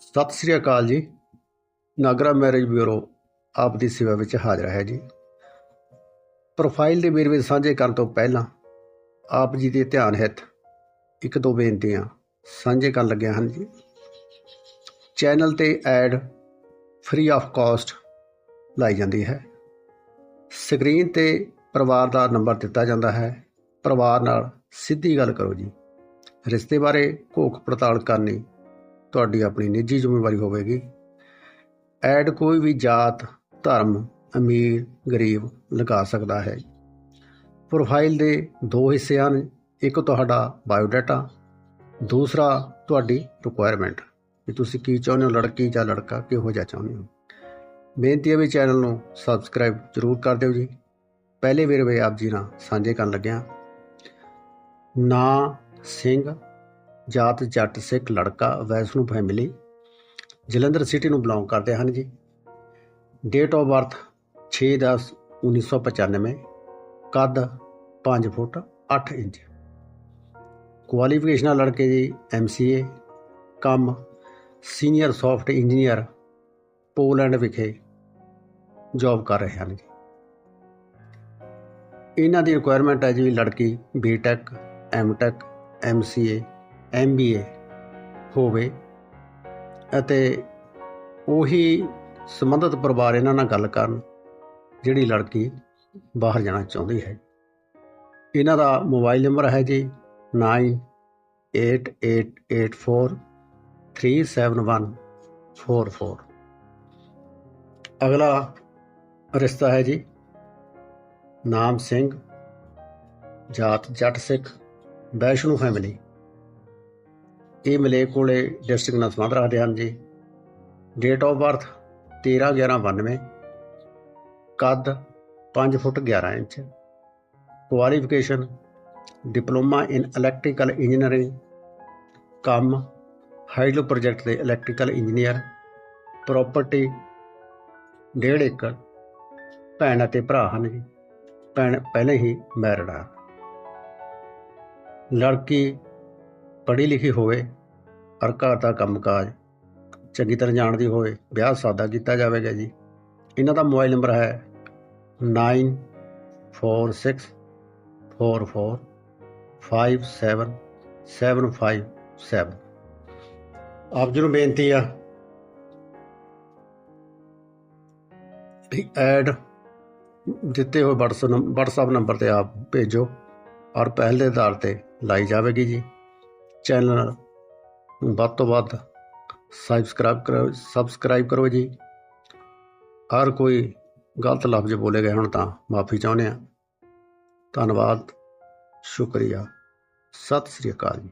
ਸਤਿ ਸ੍ਰੀ ਅਕਾਲ ਜੀ। Nagra marriage bureau ਆਪ ਦੀ ਸੇਵਾ ਵਿੱਚ ਹਾਜ਼ਰ ਹੈ ਜੀ। ਪ੍ਰੋਫਾਈਲ ਦੇ ਵੇਰਵੇ ਸਾਂਝੇ ਕਰਨ ਤੋਂ ਪਹਿਲਾਂ ਆਪ ਜੀ ਦੇ ਧਿਆਨ ਹਿੱਤ ਇੱਕ ਦੋ ਬੇਨਤੀਆਂ ਸਾਂਝੇ ਕਰਨ ਲੱਗਿਆ ਹਨ ਜੀ। ਚੈਨਲ ਤੇ ਐਡ ਫ੍ਰੀ ਆਫ ਕਾਸਟ ਲਾਈ ਜਾਂਦੀ ਹੈ। ਸਕਰੀਨ ਤੇ ਪਰਿਵਾਰ ਦਾ ਨੰਬਰ ਦਿੱਤਾ ਜਾਂਦਾ ਹੈ। ਪਰਿਵਾਰ ਨਾਲ ਸਿੱਧੀ ਗੱਲ ਕਰੋ ਜੀ। ਰਿਸ਼ਤੇ ਬਾਰੇ ਘੋਖ ਪੜਤਾਲ ਕਰਨੀ ਤੁਹਾਡੀ ਆਪਣੀ ਨਿੱਜੀ ਜ਼ਿੰਮੇਵਾਰੀ ਹੋਵੇਗੀ। ਐਡ ਕੋਈ ਵੀ ਜਾਤ, ਧਰਮ, ਅਮੀਰ, ਗਰੀਬ ਲਗਾ ਸਕਦਾ ਹੈ। ਪ੍ਰੋਫਾਈਲ ਦੇ ਦੋ ਹਿੱਸੇ ਹਨ ਇੱਕ ਤੁਹਾਡਾ ਬਾਇਓਡਾਟਾ, ਦੂਸਰਾ ਤੁਹਾਡੀ ਰਿਕੁਆਇਰਮੈਂਟ। ਕਿ ਤੁਸੀਂ ਕੀ ਚਾਹੁੰਦੇ ਹੋ, ਲੜਕੀ ਜਾਂ ਲੜਕਾ, ਕਿਹੋ ਜਿਹਾ ਚਾਹੁੰਦੇ ਹੋ? ਬੇਨਤੀ ਹੈ ਵੀ ਚੈਨਲ ਨੂੰ ਸਬਸਕ੍ਰਾਈਬ ਜ਼ਰੂਰ ਕਰ ਦਿਓ ਜੀ। ਪਹਿਲੇ ਵੇਰਵੇ ਆਪ ਜੀ ਨਾਲ ਸਾਂਝੇ ਕਰਨ ਲੱਗਿਆ। ਨਾਂ ਸਿੰਘ ਜਾਤ, ਜੱਟ, ਸਿੱਖ, ਲੜਕਾ, ਵੈਸ਼ਨੂ ਫੈਮਿਲੀ ਜਲੰਧਰ ਸਿਟੀ ਨੂੰ ਬਿਲੋਂਗ ਕਰਦੇ ਹਨ ਜੀ। ਡੇਟ ਆਫ ਬਰਥ 6/10/1995 ਕੱਦ 5 ਫੁੱਟ 8 ਇੰਚ। ਕੁਆਲੀਫਿਕੇਸ਼ਨਾਂ ਲੜਕੇ ਜੀ ਐਮਸੀਏ ਕੰਮ ਸੀਨੀਅਰ ਸੌਫਟ ਇੰਜੀਨੀਅਰ ਪੋਲੈਂਡ ਵਿਖੇ ਜੌਬ ਕਰ ਰਹੇ ਹਨ ਜੀ। ਇਹਨਾਂ ਦੀ ਰਿਕੁਆਇਰਮੈਂਟ ਹੈ ਜੀ ਲੜਕੀ ਬੀਟੈਕ ਐਮਟੈਕ ਐਮਸੀਏ ਐਮਬੀਏ ਹੋਵੇ ਅਤੇ ਉਹੀ ਸੰਬੰਧਿਤ ਪਰਿਵਾਰ ਇਹਨਾਂ ਨਾਲ ਗੱਲ ਕਰਨ ਜਿਹੜੀ ਲੜਕੀ ਬਾਹਰ ਜਾਣਾ ਚਾਹੁੰਦੀ ਹੈ। ਇਹਨਾਂ ਦਾ ਮੋਬਾਈਲ ਨੰਬਰ ਹੈ ਜੀ 9888437144 ਅਗਲਾ ਰਿਸ਼ਤਾ ਹੈ ਜੀ ਨਾਮ ਸਿੰਘ, ਜਾਤ ਜੱਟ ਸਿੱਖ, ਵੈਸ਼ਨੂ ਫੈਮਿਲੀ ਇਹ ਮਲੇ ਕੋਲੇ ਡਿਸਟ੍ਰਿਕਟ ਨਾਲ ਸੰਬੰਧ ਰੱਖਦੇ ਹਨ ਜੀ? ਡੇਟ ਆਫ ਬਰਥ 13/11/92 ਕੱਦ 5 foot 11 inch qualification diploma in electrical engineering ਕੰਮ ਹਾਈਡਰੋ ਪ੍ਰੋਜੈਕਟ ਦੇ ਇਲੈਕਟ੍ਰੀਕਲ ਇੰਜੀਨੀਅਰ ਪ੍ਰਾਪਰਟੀ 1.5 ਏਕੜ, ਭੈਣ ਅਤੇ ਭਰਾ ਹਨ ਜੀ। ਭੈਣ ਪਹਿਲੇ ਹੀ ਮੈਰਿਡ ਆ। ਲੜਕੀ ਪੜ੍ਹੀ ਲਿਖੀ ਹੋਵੇ ਔਰ ਘਰ ਦਾ ਕੰਮਕਾਜ ਚੰਗੀ ਤਰ੍ਹਾਂ ਜਾਣਦੀ ਹੋਵੇ ਵਿਆਹ ਸਾਦਾ ਕੀਤਾ ਜਾਵੇਗਾ ਜੀ ਇਹਨਾਂ ਦਾ ਮੋਬਾਈਲ ਨੰਬਰ ਹੈ 9464457757 ਆਪ ਜੀ ਨੂੰ ਬੇਨਤੀ ਆ ਵੀ ਐਡ ਦਿੱਤੇ ਹੋਏ WhatsApp ਨੰਬਰ ਤੇ ਆਪ ਭੇਜੋ ਔਰ ਪਹਿਲ ਦੇ ਆਧਾਰ ਤੇ ਲਾਈ ਜਾਵੇਗੀ ਜੀ ਚੈਨਲ ਵੱਧ ਤੋਂ ਵੱਧ ਸਬਸਕ੍ਰਾਈਬ ਕਰੋ ਸਬਸਕ੍ਰਾਈਬ ਕਰੋ ਜੀ। ਹਰ ਕੋਈ ਗਲਤ ਲਫ਼ਜ਼ ਬੋਲੇ ਗਏ ਹੁਣ ਤਾਂ ਮਾਫੀ ਚਾਹੁੰਦੇ ਆ ਧੰਨਵਾਦ, ਸ਼ੁਕਰੀਆ। ਸਤਿ ਸ੍ਰੀ ਅਕਾਲ ਜੀ।